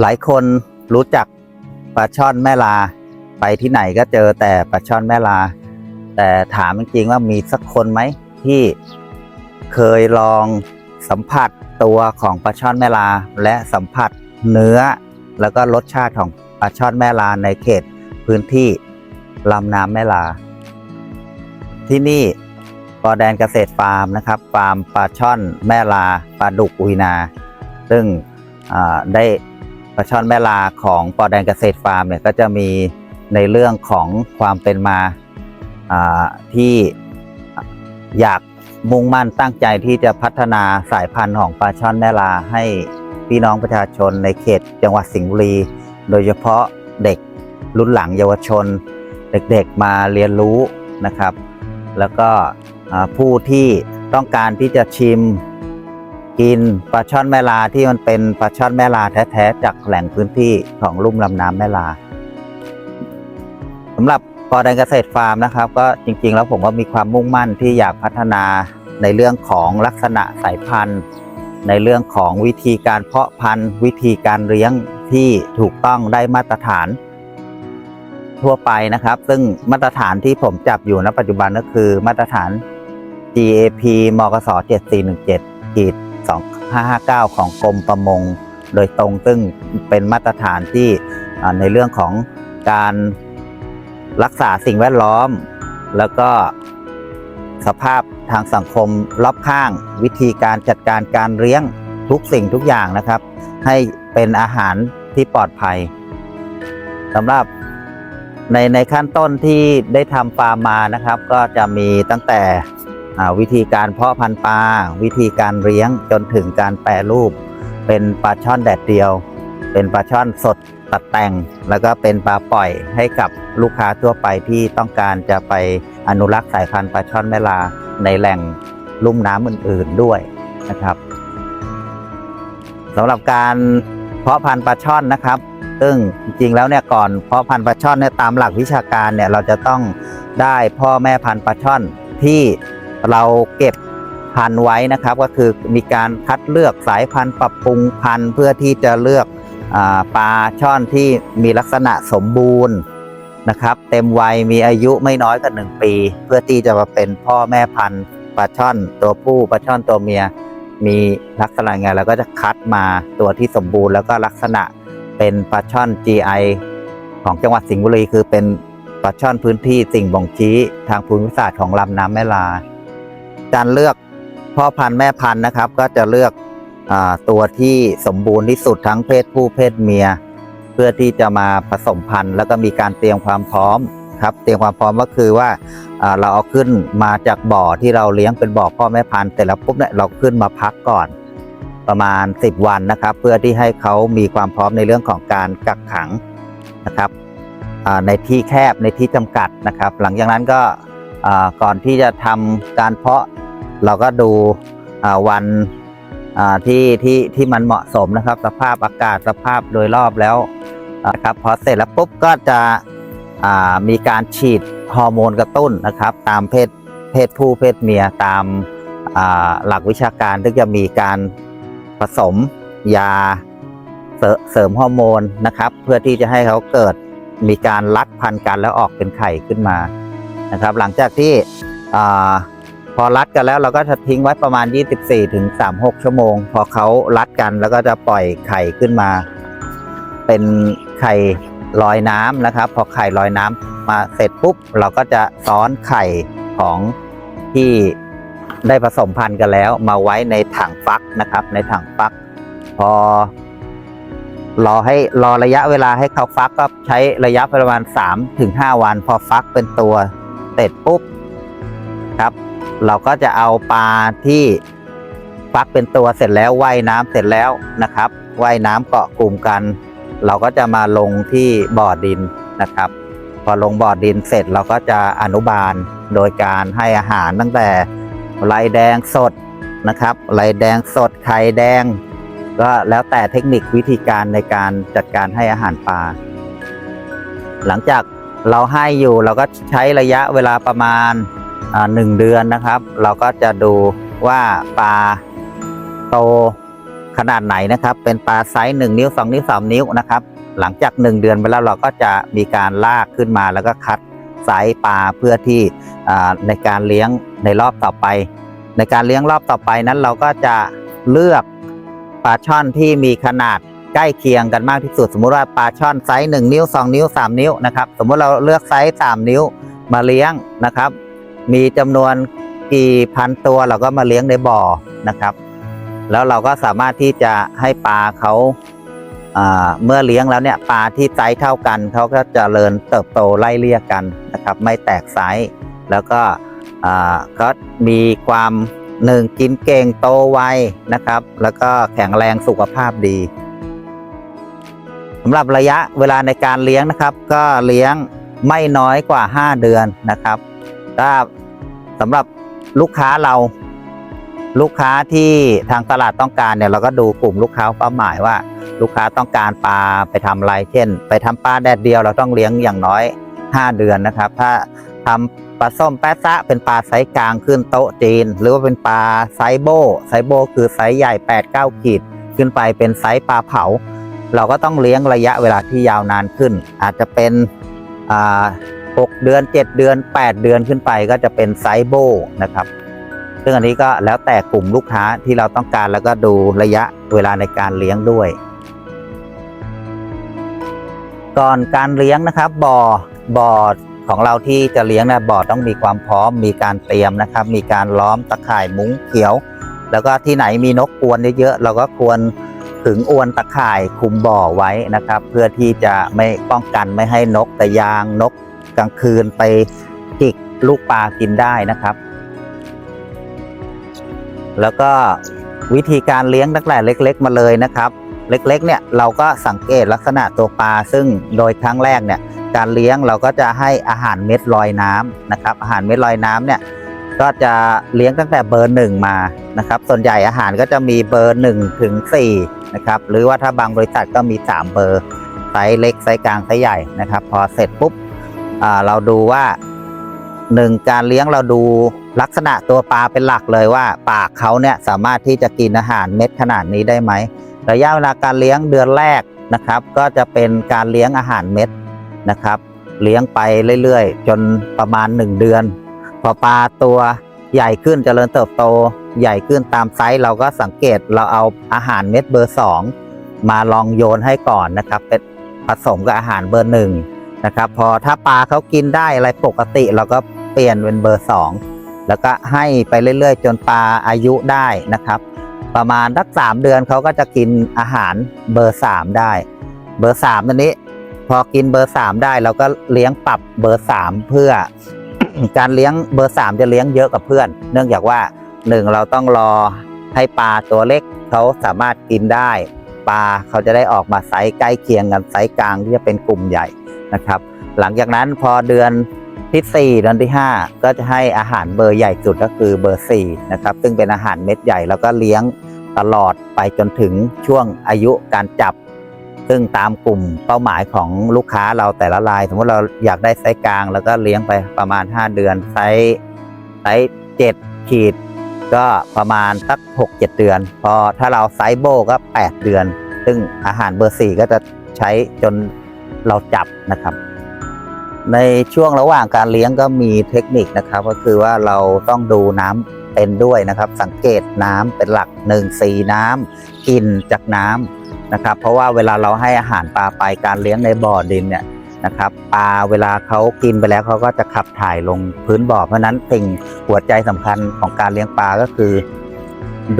หลายคนรู้จักปลาช่อนแม่ลา ไปที่ไหนก็เจอแต่ปลาช่อนแม่ลา แต่ถามจริงๆว่ามีสักคนไหมที่เคยลองสัมผัสตัวของปลาช่อนแม่ลา และสัมผัสเนื้อ แล้วก็รสชาติของปลาช่อนแม่ลาในเขตพื้นที่ลำน้ำแม่ลา ที่นี่ปอแดนเกษตรฟาร์มนะครับฟาร์มปลาช่อนแม่ลาปลาดุกอุยนา ซึ่งได้ ลาช่อนแม่ลาของปอแดนเกษตรฟาร์มเนี่ยก็จะมีในเรื่องของความเป็นมาที่อยากมุ่งมั่นตั้งใจที่จะพัฒนาสายพันธุ์ของปลาช่อนแม่ลาให้พี่น้องประชาชนในเขตจังหวัดสิงห์บุรี โดยเฉพาะเด็กรุ่นหลังเยาวชน เด็กๆมาเรียนรู้นะครับ แล้วก็ผู้ที่ต้องการที่จะชิม กินปลาช่อนแม่ลาที่มันเป็นปลาช่อนแม่ลาแท้ๆจากแหล่งพื้นที่ของลุ่มลำน้ำแม่ลาสำหรับปอแดนเกษตรฟาร์มนะครับ ก็จริง ๆ แล้วผมก็มีความมุ่งมั่นที่อยากพัฒนาในเรื่องของลักษณะสายพันธุ์ ในเรื่องของวิธีการเพาะพันธุ์ วิธีการเลี้ยงที่ถูกต้องได้มาตรฐาน ทั่วไปนะครับ ซึ่งมาตรฐานที่ผมจับอยู่ณปัจจุบันก็คือมาตรฐาน GAP มกส7417ขีด 2559 ของกรมประมง โดยตรงซึ่งเป็นมาตรฐานที่ในเรื่องของการรักษาสิ่งแวดล้อม แล้วก็สภาพทางสังคมรอบข้าง วิธีการจัดการการเลี้ยงทุกสิ่งทุกอย่างนะครับ ให้เป็นอาหารที่ปลอดภัยสำหรับในในขั้นต้นที่ได้ทำฟาร์มมานะครับ ก็จะมีตั้งแต่ วิธีการเพาะพันธุ์ปลา วิธีการเลี้ยงจนถึงการแปรรูป เป็นปลาช่อนแดดเดียว เป็นปลาช่อนสดตัดแต่ง แล้วก็เป็นปลาปล่อยให้กับลูกค้าทั่วไปที่ต้องการจะไปอนุรักษ์สายพันธุ์ปลาช่อนแม่ลาในแหล่งลุ่มน้ำอื่น ๆด้วยนะครับสำหรับการเพาะพันธุ์ปลาช่อนนะครับ ซึ่งจริงๆแล้วเนี่ยก่อนเพาะพันธุ์ปลาช่อนเนี่ยตามหลักวิชาการเนี่ยเราจะต้องได้พ่อแม่พันธุ์ปลาช่อนที่ เราเก็บพันธุ์ไว้นะครับ ก็คือมีการคัดเลือกสายพันธุ์ปรับปรุงพันธุ์เพื่อที่จะเลือกอปลาช่อนที่มีลักษณะสมบูรณ์นะครับ เต็มวัยมีอายุไม่น้อยกว่าหนึ่งปี เพื่อที่จะมาเป็นพ่อแม่พันธุ์ปลาช่อนตัวผู้ปลาช่อนตัวเมีย มีลักษณะไงเราก็จะคัดมาตัวที่สมบูรณ์ แล้วก็ลักษณะเป็นปลาช่อน GI ของจังหวัดสิงห์บุรีคือเป็นปลาช่อนพื้นที่สิ่งบ่งชี้ทางภูมิศาสตร์ของลำน้ำแม่ลา การเลือกพ่อพันธุ์แม่พันธุ์นะครับ ก็จะเลือกอตัวที่สมบูรณ์ที่สุดทั้งเพศผู้เพศเมีย เพื่อที่จะมาผสมพันธุ์ แล้วก็มีการเตรียมความพร้อมครับ เตรียมความพร้อมก็คือว่าเราเอาขึ้นมาจากบ่อที่เราเลี้ยงเป็นบ่อพ่อแม่พันธุ์แต่แล้วปุ๊บเนี่ยเราขึ้นมาพักก่อนประมาณ 10 วันนะครับ เพื่อที่ให้เขามีความพร้อมในเรื่องของการกักขังนะครับในที่แคบในที่จำกัดนะครับ หลังจากนั้นก็ก่อนที่จะทำการเพาะ เราก็ดูวันที่ที่ที่มันเหมาะสมนะครับ สภาพอากาศสภาพโดยรอบแล้วนะครับพอเสร็จแล้วปุ๊บก็จะมีการฉีดฮอร์โมนกระตุ้นนะครับ ตามเพศเพศผู้เพศเมียตามหลักวิชาการที่จะมีการผสมยาเสริมฮอร์โมนนะครับ เพื่อที่จะให้เขาเกิดมีการรัดพันกันแล้วออกเป็นไข่ขึ้นมานะครับ หลังจากที่ พอรัดกันแล้วเราก็จะทิ้งไว้ประมาณ 24ถึง36ชั่วโมง พอเขารัดกันแล้วก็จะปล่อยไข่ขึ้นมา เป็นไข่ลอยน้ำนะครับ พอไข่ลอยน้ำมาเสร็จปุ๊บ เราก็จะซ้อนไข่ของที่ได้ผสมพันธุ์กันแล้ว มาไว้ในถังฟักนะครับ ในถังฟัก พอ รอให้รอระยะเวลาให้เขาฟักก็ใช้ระยะประมาณ3ถึง5วัน พอฟักเป็นตัวเสร็จปุ๊บครับ เราก็จะเอาปลาที่ฟักเป็นตัวเสร็จแล้วว่ายน้ำเสร็จแล้วนะครับว่ายน้ำเกาะกลุ่มกัน เราก็จะมาลงที่บ่อดินนะครับ พอลงบ่อดินเสร็จเราก็จะอนุบาลโดยการให้อาหารตั้งแต่ไรแดงสดนะครับไรแดงสดไข่แดง ก็แล้วแต่เทคนิควิธีการในการจัดการให้อาหารปลาหลังจากเราให้อยู่เราก็ใช้ระยะเวลาประมาณ หนึ่งเดือนนะครับ เราก็จะดูว่าปลาโตขนาดไหนนะครับ เป็นปลาไซส์1นิ้ว2นิ้ว3นิ้วนะครับ หลังจาก1เดือนไปแล้วเราก็จะมีการลากขึ้นมาแล้วก็คัดไซส์ปลาเพื่อที่ในการเลี้ยงในรอบต่อไป ในการเลี้ยงรอบต่อไปนั้นเราก็จะเลือกปลาช่อนที่มีขนาดใกล้เคียงกันมากที่สุด สมมุติว่าปลาช่อนไซส์1นิ้ว 2 นิ้ว 3 นิ้วนะครับ สมมุติเราเลือกไซส์3นิ้วมาเลี้ยงนะครับ มีจำนวนกี่พันตัวเราก็มาเลี้ยงในบ่อนะครับ แล้วเราก็สามารถที่จะให้ปลาเขาเมื่อเลี้ยงแล้วเนี่ยปลาที่ไซส์เท่ากันเขาก็จะเริญเติบโตไล่เลี่ยกันนะครับ ไม่แตกไซส์แล้วก็ก็มีความหนึ่งกินเก่งโตไวนะครับ แล้วก็แข็งแรงสุขภาพดีสำหรับระยะเวลาในการเลี้ยงนะครับ ก็เลี้ยงไม่น้อยกว่า 5 เดือนนะครับ ถ้า สำหรับลูกค้าเราลูกค้าที่ทางตลาดต้องการเนี่ยเราก็ดูกลุ่มลูกค้าเป้าหมายว่า ลูกค้าต้องการปลาไปทำอะไรเช่น ไปทำปลาแดดเดียวเราต้องเลี้ยงอย่างน้อย 5 เดือนนะครับ ถ้าทำปลาส้มแปะซะเป็นปลาไซส์กลางขึ้นโต๊ะจีน หรือว่าเป็นปลาไซโบไซโบคือไซส์ใหญ่ 8 9 ขีด ขึ้นไปเป็นไซส์ปลาเผา เราก็ต้องเลี้ยงระยะเวลาที่ยาวนานขึ้น อาจจะเป็นอ่า 6 เดือน 7 เดือน 8 เดือนขึ้นไปก็จะเป็นไซโบนะครับ ซึ่งอันนี้ก็แล้วแต่กลุ่มลูกค้าที่เราต้องการแล้วก็ดูระยะเวลาในการเลี้ยงด้วย ก่อนการเลี้ยงนะครับบ่อบ่อของเราที่จะเลี้ยงนะบ่อต้องมีความพร้อมมีการเตรียมนะครับ มีการล้อมตะข่ายมุ้งเขียว แล้วก็ที่ไหนมีนกกวนเยอะๆเราก็ควรขึงอวนตะข่ายคุมบ่อไว้นะครับ เพื่อที่จะไม่ป้องกันไม่ให้นกแต่ยางนก กลางคืนไปจิกลูกปลากินได้นะครับ แล้วก็วิธีการเลี้ยงตั้งแต่เล็ก ๆ มาเลยนะครับ เล็กๆ เนี่ยเราก็สังเกตลักษณะตัวปลาซึ่งโดยครั้งแรกเนี่ย การเลี้ยงเราก็จะให้อาหารเม็ดลอยน้ำนะครับ อาหารเม็ดลอยน้ำเนี่ยก็จะเลี้ยงตั้งแต่เบอร์หนึ่งมานะครับ ส่วนใหญ่อาหารก็จะมีเบอร์หนึ่งถึงสี่นะครับ หรือว่าถ้าบางบริษัทก็มีสามเบอร์ไซส์เล็กไซส์กลางไซส์ใหญ่นะครับ พอเสร็จปุ๊บ เราดูว่าหนึ่งการเลี้ยงเราดูลักษณะตัวปลาเป็นหลักเลยว่า ปากเขาเนี่ยสามารถที่จะกินอาหารเม็ดขนาดนี้ได้ไหมระยะเวลาการเลี้ยงเดือนแรกนะครับ ก็จะเป็นการเลี้ยงอาหารเม็ดนะครับ เลี้ยงไปเรื่อยๆ จนประมาณ 1 เดือน พอปลาตัวใหญ่ขึ้นเจริญเติบโต ใหญ่ขึ้นตามไซส์เราก็สังเกตเราเอาอาหารเม็ดเบอร์ 2 มาลองโยนให้ก่อนนะครับเป็นผสมกับอาหารเบอร์หนึ่ง นะครับ พอถ้าปลาเขากินได้อะไรปกติเราก็เปลี่ยนเป็นเบอร์2แล้วก็ให้ไปเรื่อยๆ จนปลาอายุได้นะครับ ประมาณสักสามเดือนเขาก็จะกินอาหารเบอร์สามได้ เบอร์สามตัวนี้พอกินเบอร์สามได้เราก็เลี้ยงปรับเบอร์สามเพื่อการเลี้ยงเบอร์สามจะเลี้ยงเยอะกับเพื่อน เนื่องจากว่าหนึ่งเราต้องรอให้ปลาตัวเล็กเขาสามารถกินได้ ปลาเขาจะได้ออกมาไซส์ใกล้เคียงกันไซส์กลางที่จะเป็นกลุ่มใหญ่ นะครับ หลังจากนั้นพอเดือนที่ 4 เดือนที่ 5 ก็จะให้อาหารเบอร์ใหญ่สุดก็คือเบอร์4นะครับซึ่งเป็นอาหารเม็ดใหญ่แล้วก็เลี้ยงตลอดไปจนถึงช่วงอายุการจับ ซึ่งตามกลุ่มเป้าหมายของลูกค้าเราแต่ละราย สมมติเราอยากได้ไซส์กลางแล้วก็เลี้ยงไปประมาณ 5 เดือนไซส์ไซส์7ขีด ก็ประมาณสัก6 7 เดือน พอถ้าเราไซส์โบก็ 8 เดือน ซึ่งอาหารเบอร์4ก็จะใช้จน เราจับนะครับ ในช่วงระหว่างการเลี้ยงก็มีเทคนิคนะครับ ก็คือว่าเราต้องดูน้ำเป็นด้วยนะครับ สังเกตน้ำเป็นหลักหนึ่งสีน้ำกลิ่นจากน้ำนะครับ เพราะว่าเวลาเราให้อาหารปลาไปการเลี้ยงในบ่อดินเนี่ยนะครับปลาเวลาเขากินไปแล้วเขาก็จะขับถ่ายลงพื้นบ่อเพราะนั้นสิ่งหัวใจสำคัญของการเลี้ยงปลาก็คือ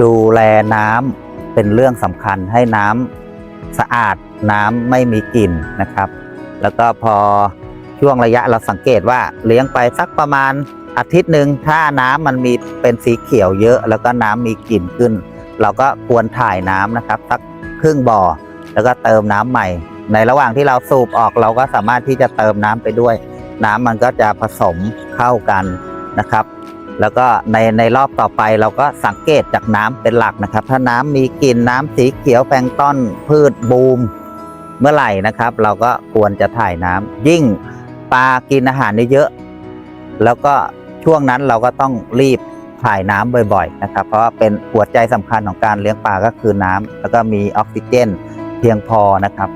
ดูแลน้ำเป็นเรื่องสำคัญให้น้ำสะอาด น้ำไม่มีกลิ่นนะครับ แล้วก็พอช่วงระยะเราสังเกตว่าเลี้ยงไปสักประมาณอาทิตย์หนึ่งถ้าน้ำมันมีเป็นสีเขียวเยอะ แล้วก็น้ำมีกลิ่นขึ้น เราก็ควรถ่ายน้ำนะครับสักครึ่งบ่อ แล้วก็เติมน้ำใหม่ ในระหว่างที่เราสูบออกเราก็สามารถที่จะเติมน้ำไปด้วย น้ำมันก็จะผสมเข้ากันนะครับ แล้วก็ในในรอบต่อไปเราก็สังเกตจากน้ำเป็นหลักนะครับ ถ้าน้ำมีกลิ่นน้ำสีเขียวแพลงต้อนพืชบูม เมื่อไหร่นะครับ เราก็ควรจะถ่ายน้ำยิ่งปลากินอาหารเยอะๆแล้วก็ช่วงนั้นเราก็ต้องรีบถ่ายน้ำบ่อยๆนะครับ เพราะว่าเป็นหัวใจสำคัญของการเลี้ยงปลาก็คือน้ำแล้วก็มีออกซิเจนเพียงพอนะครับ